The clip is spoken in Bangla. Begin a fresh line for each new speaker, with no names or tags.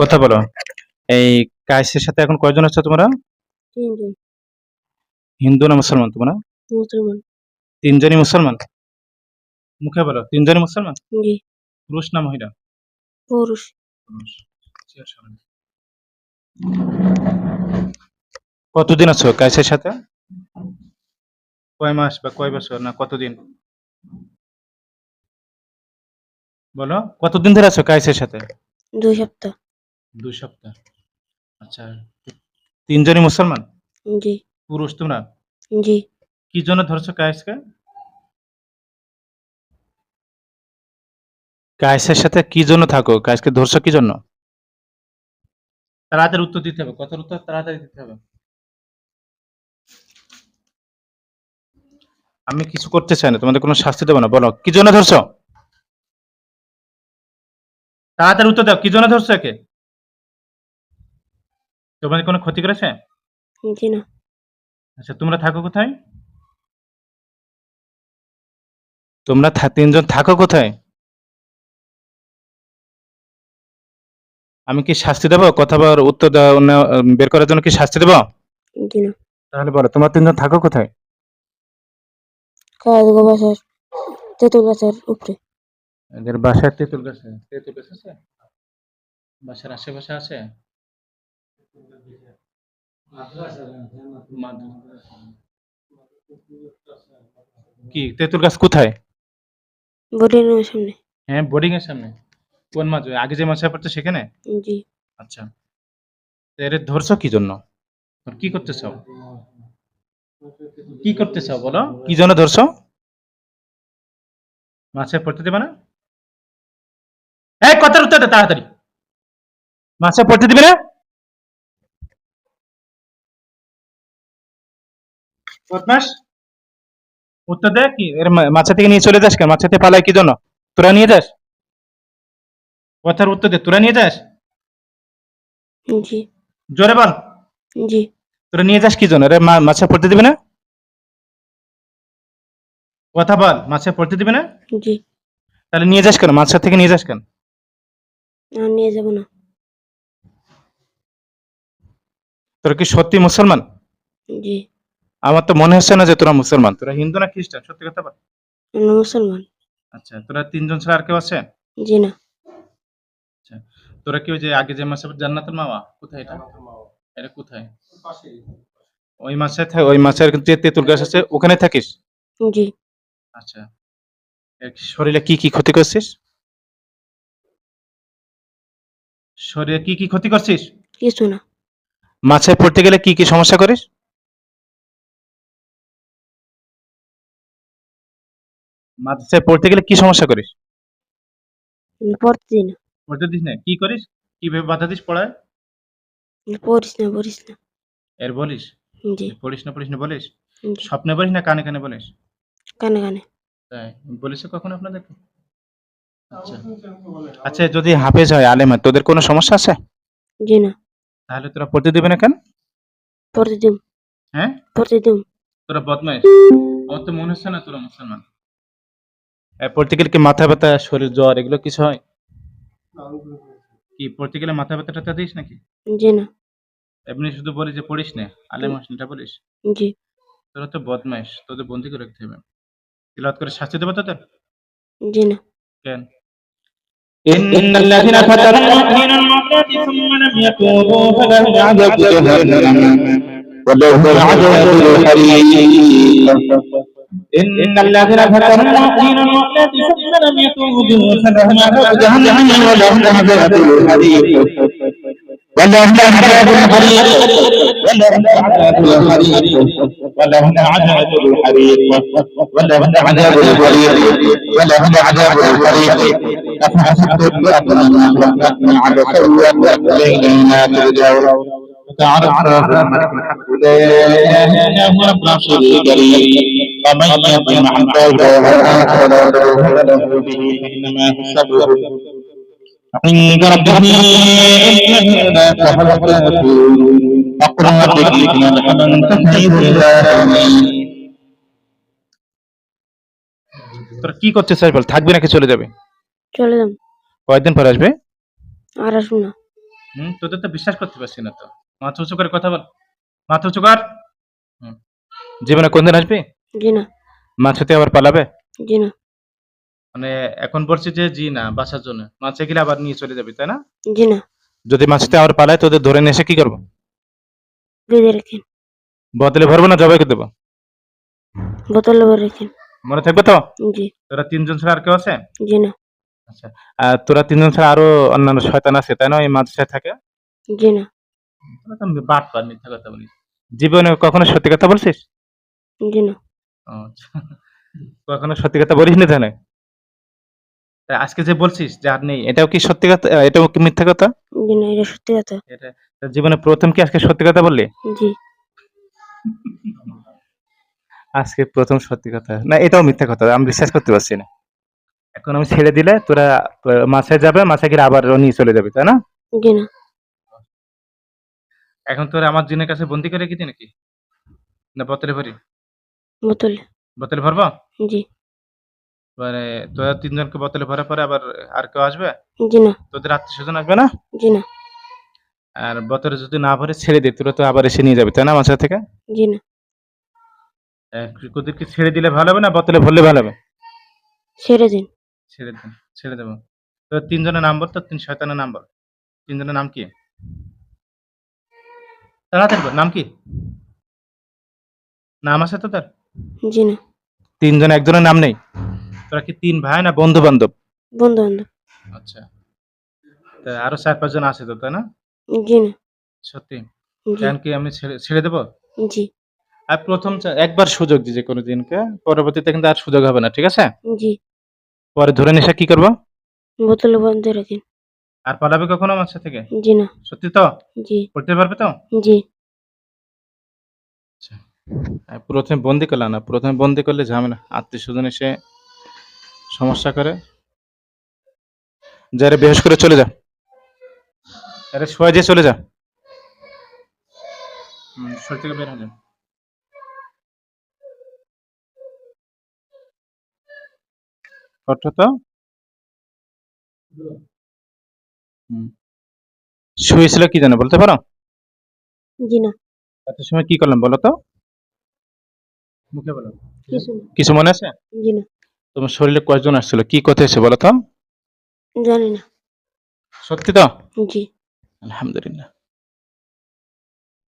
কথা বলো। এই কায়েসের সাথে এখন কয়জন আছো তোমরা? হিন্দু না মুসলমান তোমরা?
মুসলমান।
তিনজনই মুসলমান? মুখে বলো তিনজনই মুসলমান? পুরুষ না মহিলা?
পুরুষ।
কতদিন আছো কায়েসের সাথে? কয় মাস বা কয় বছর না কতদিন? বলো কতদিন ধরে আছো কায়েসের সাথে?
দুই সপ্তাহ।
দুই সপ্তাহ। আচ্ছা তিনজনই মুসলমান?
জি।
পুরুষ তোমরা?
জি।
কি জন্য ধরছো কায়েসকে কায়েসের সাথে কি জন্য থাকো? কায়েসকে ধরছো কি জন্য? তাড়াতাড়ি উত্তর দিতে হবে। কথার উত্তর তাড়াতাড়ি দিতে হবে। আমি কিছু করতে চাই না তোমাদের কোনো শাস্তি দেবো না। বলো কি জন্য ধরছো? তাড়াতাড়ি উত্তর দাও কি জন্য ধরছো একে? তোমাদের কোনো ক্ষতি করেছে?
জি না।
আচ্ছা তোমরা থাকো কোথায়? তোমরা তিনজন থাকো কোথায়? আমি কি শাস্তি দেবো? কথা বলার উত্তর বের করার জন্য কি শাস্তি দেবো? তাহলে বলো তোমরা তিনজন থাকো কোথায়?
তেঁতুল গাছের উপরে।
এদের বাসায় তেঁতুল গাছ আছে। তেঁতুল গাছ আছে? বাসার আশেপাশে আছে? কি তেঁতুল গাছ কোথায়?
বোর্ডিংয়ের সামনে।
হ্যাঁ বোর্ডিং এর সামনে। কোন মাছ? আগে যে মাছটা পড়তো সেখানে?
জি।
আচ্ছা। তো এর ধরছো কি জন্য? কি করতে চাও কি করতে চাও বলো? কি জন্য ধরছো? মাছে পড়তে দেবে না? এই কথার উত্তর দে তাড়াতাড়ি। মাসে পড়তে দিবে না? বদমাস। উত্তর দে কি এর মাছা থেকে নিয়ে চলে যাস কেন? মাছা থেকে পালায় কি জন্য? তোরা নিয়ে যাস? কথার উত্তর দে তোরা নিয়ে যাস?
জি।
জোরে বল।
জি।
তোরা নিয়ে যাস কি জন্য? রে মা- মাছে পড়তে দিবে না? কথা বল মাছে পড়তে দিবে না?
জি।
তাহলে নিয়ে যাস কেন? মাছের থেকে নিয়ে যাস কেন?
আর নিয়ে যাব না।
তোরা কি সত্যি মুসলমান?
জি।
আমার তো মনে হচ্ছে না যে তোরা মুসলমান। তোরা হিন্দু না খ্রিস্টান? সত্যি কথা বল।
আমরা মুসলমান।
আচ্ছা তোরা তিনজন ছাড়া আর কেউ আছে?
জি না।
আচ্ছা তোরা কি ওই যে আগে যে মাসে জান্নাতের মামা কোথায় এটা? এটা কোথায়? ওই মাসে ওই মাছের যে তেঁতুল গাছ আছে ওখানে থাকিস?
জি।
আচ্ছা শরীরে কি কি ক্ষতি করছিস? শরীরে কি কি ক্ষতি করছিস?
কিছু না।
মাছে পড়তে গেলে কি কি সমস্যা করিস? মাছে পড়তে গেলে কি সমস্যা করিস?
পড়তে না।
পড়তে দিস না। কি করিস? কীভাবে বাধা দিস পড়ায়?
পড়িস না পড়িস না।
এর বলিস?
জি।
পড়িস না পড়িস না বলিস? স্বপ্নে বলিস না কানে কানে বলিস?
কানে কানে।
তাই বলিস কখন আপনাদেরকে? আচ্ছা। আচ্ছা যদি হাফেজ হয় আলেম হয় তোদের কোনো সমস্যা আছে?
জি না।
তাহলে তোরা পড়তে দিবে না কেন?
পড়তে দিম।
হ্যাঁ?
পড়তে দিম।
তোরা বদমাইশ। আমার তো মনে হচ্ছে না তোরা মুসলমান। এ, পড়তে গেলে কি মাথা ব্যথা শরীর জ্বর এগুলো কিছু হয়? কি পড়তে গেলে মাথা ব্যথা টাথা দিস নাকি?
জি না।
এমনি শুধু বলিস যে পড়িস না আলেম হোস না, এটা বলিস?
জি।
তোরা তো বদমাইশ তোদের বন্দি করে রাখতে হবে। তিলাওয়াত করে শাস্তি দেবো তোদের?
জি না।
إن الذين فتنوا المؤمنين والمؤمنات ثم لم يتوبوا فلهم عذاب جهنم
ولهم عذاب الحريق
إن الذين فتنوا المؤمنين والمؤمنات ثم لم يتوبوا فلهم عذاب جهنم
ولهم عذاب الحريق ولهم عذاب الحريق ولهم عذاب الحريق ولهم عذاب الحريق ولهم عذاب الحريق ولهم عذاب الحريق أفحسبتم أنما خلقناكم عبثا وإلينا ترجعون وتعالى الملك الحق لا إله إلا هو العرش الكريم ومن يطع مع الله فلا تروح له به إنما حسابه عند ربه إنه لا تهلكه أقرأ بكلمة من تخير الله
তোরা কি করতে চাস বল থাকবি নাকি চলে যাবে
চলে যাম
কয়েকদিন পর আসবে
আর আসবো না
হুম তোদের তো বিশ্বাস করতে পারছি না তো মাথা উঁচু করে কথা বল মাথা উঁচু কর হুম। জীবনে কোনদিন আসবি
জি না
মাছতে আবার পালাবে
জি না
মানে এখন বলছি যে জি না বাসার জন্য। মাছে গেলে আবার নিয়ে চলে যাবি তাই না?
জি না।
যদি মাছতে আবার পালায় তোদের ধরে নিয়ে এসে কি করব?
বেঁধে রেখেন
বদলে ভরবো না জবাই করে দেবো?
বোতলে ভরে রেখেন
মনে থাকবে তো?
জি।
তোরা তিনজন ছাড়া আর কেউ আছে?
জি না।
আচ্ছা আর তোরা তিনজন ছাড়া আরও অন্যান্য শয়তান আছে তাই না? এই মাদ্রাসায় থাকে?
জি না।
বাট পার মিথ্যা কথা বলিস। জীবনে কখনো সত্যি কথা বলছিস?
জি না।
আচ্ছা। কখনো সত্যি কথা বলিস না তা আজকে যে বলছিস যে আর নেই এটাও কি সত্যি কথা? এটাও কি মিথ্যা কথা?
জি না এটা সত্যি কথা।
এটা জীবনে প্রথম কি আজকে সত্যি কথা বললি?
জি।
আজকে প্রথম সত্যি কথা। না এটাও মিথ্যা কথা আমি বিশ্বাস করতে পারছি না। এখন আমি ছেড়ে দিলে তোরা মাছে যাবে মাছে গিয়ে আবার নিয়ে চলে যাবে তাই না?
জি না।
এখন তোরা আমার জিনের কাছে বন্দি করে রেখেছি নাকি? না বোতলে ভরি?
বোতলে।
বোতলে ভরবো?
জি।
মানে তোরা তিনজনকে বোতলে ভরার পরে আবার আর কেউ আসবে?
জি না।
তোদের আত্মীয় স্বজন আসবে না?
জি না।
আর বোতলে যদি না ভরে ছেড়ে দিই তোরা তো আবার এসে নিয়ে যাবে তাই না মাছের থেকে?
জি না।
ওদেরকে ছেড়ে দিলে ভালো হবে না? বোতলে ভরলে ভালো হবে?
ছেড়ে দিন।
ছেড়ে দিন ছেড়ে দেবো। তো তিনজনের নাম বল তো তিন শয়তানের নাম বল। তিনজনের নাম কি? তাড়াতাড়ি বল নাম কি? নাম আছে তো তার?
জি না।
তিনজন একজনের নাম নেই? তোরা কি তিন ভাই না বন্ধু বান্ধব
বন্ধু বান্ধব
আচ্ছা। তা আরও চার পাঁচজন আছে তো তাই না?
জি। না
সত্যি কেন কি আমি ছেড়ে ছেড়ে দেবো?
জি।
আর প্রথম চা- একবার সুযোগ দিই যে কোনো দিনকে পরবর্তীতে কিন্তু আর সুযোগ হবে না ঠিক আছে?
জি।
পরে ধরে নিসা কি করব?
বোতলে বন্ধ রাখেন
আর পালাবে কখনো আমার সাথে থেকে?
জি না।
সত্যি তো?
জি।
করতে পারবে তো?
জি।
আর প্রথমে বন্দি করলাম না? প্রথমে বন্দি করলে ঝামেলা। আত্মীয় স্বজন এসে সমস্যা করে। যারা বেহস করে চলে যা। আরে শোয়া যে চলে যা। শরীর থেকে বের হয়ে যা। শুয়েছিল কি জানো বলতে পারো?
জি না।
এত সময় কি করলাম বলো তো? মুখে বলো। কিছু মনে আছে?
জি না।
তোমার শরীরে কয়জন আসছিল? কি কথা এসে বলো তো?
জানি না।
সত্যি তো?
জি।
আলহামদুলিল্লাহ।